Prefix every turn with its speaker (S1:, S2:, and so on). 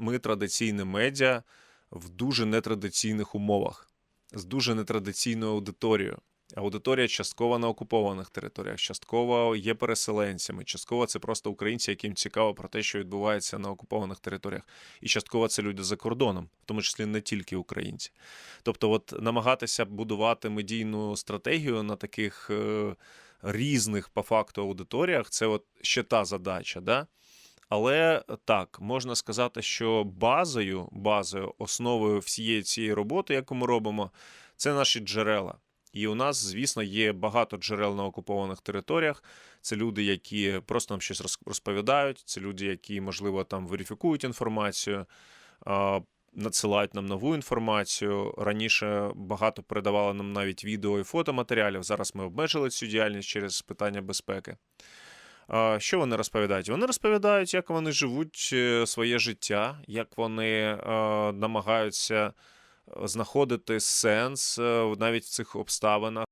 S1: ми традиційне медіа в дуже нетрадиційних умовах, з дуже нетрадиційною аудиторією. Аудиторія частково на окупованих територіях, частково є переселенцями, частково це просто українці, яким цікаво про те, що відбувається на окупованих територіях, і частково це люди за кордоном, в тому числі не тільки українці. Тобто, от намагатися будувати медійну стратегію на таких е, різних по факту аудиторіях, це от ще та задача. Да? Але так, можна сказати, що базою, базою, основою всієї цієї роботи, яку ми робимо, це наші джерела. І у нас, звісно, є багато джерел на окупованих територіях. Це люди, які просто нам щось роз- розповідають, це люди, які, можливо, там верифікують інформацію, надсилають нам нову інформацію. Раніше багато передавали нам навіть відео і фотоматеріалів. Зараз ми обмежили цю діяльність через питання безпеки. Що вони розповідають? Вони розповідають, як вони живуть е, своє життя, як вони намагаються е, знаходити сенс е, навіть в цих обставинах.